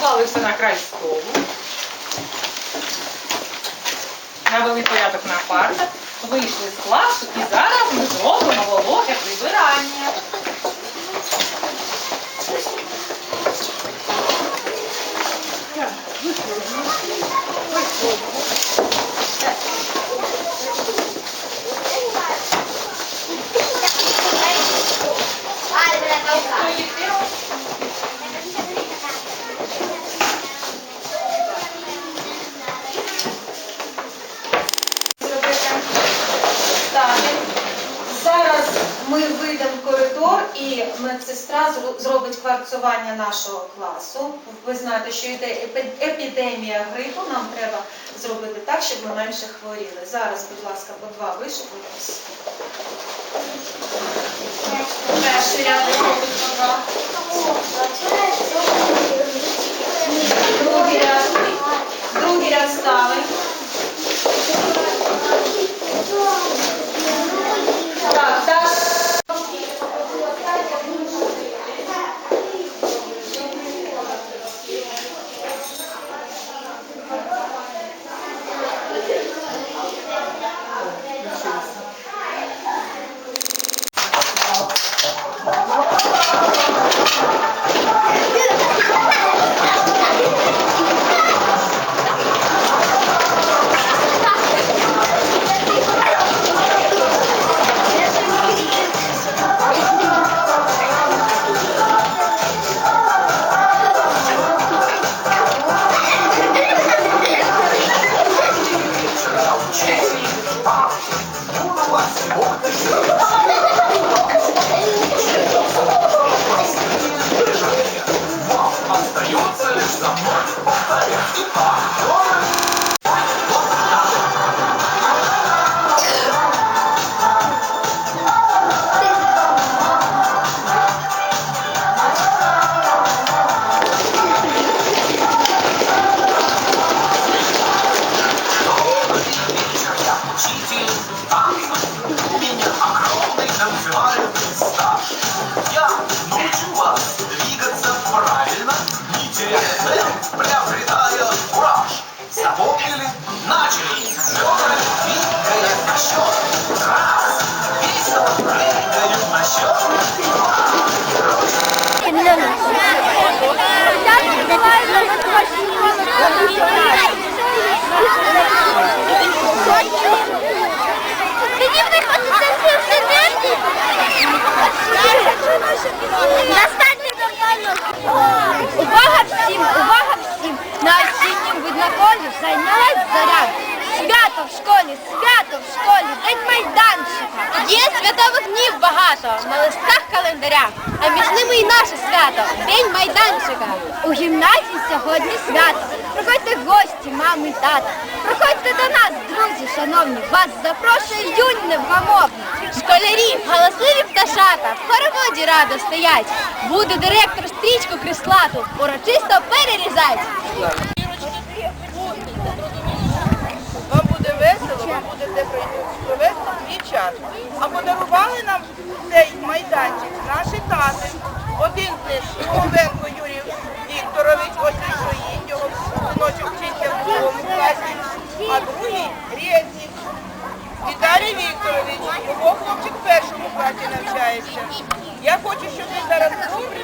поклали все на край столу. Навели порядок на партах, вийшли з класу і зараз ми зробимо вологе прибирання. Так. Зараз ми вийдемо в коридор і медсестра зробить кварцування нашого класу. Ви знаєте, що йде епідемія грипу, нам треба зробити так, щоб ми менше хворіли. Зараз, будь ласка, по два вишикуйтесь. Перший ряд Остается лишь за мной повторять. Я Увага всім, увага всім! На осіннім видноколі зайнялась заряд. Свято в школі, свято в школі, день майданчика. Є святових днів багато на листах календаря, а між ними і наше свято День майданчика. У гімназії сьогодні свято. Приходьте гості, мами і тата. Приходьте до нас, друзі, шановні. Вас запрошує юні невгамовні. Школярі, галасливі пташата, в хороводі радо стоять. Буде директор стрічку крислату, урочисто перерізать. Вам буде весело, вам буде де провести свій час. А подарували нам цей майданчик наші тати. Один з Шковенко Юрій Вікторович, ось він Своїй, його синочок вчиться в другому класі, а другий різник. Віталій Вікторович, його хлопчик в першому класі навчається. Я хочу, щоб він зараз добре.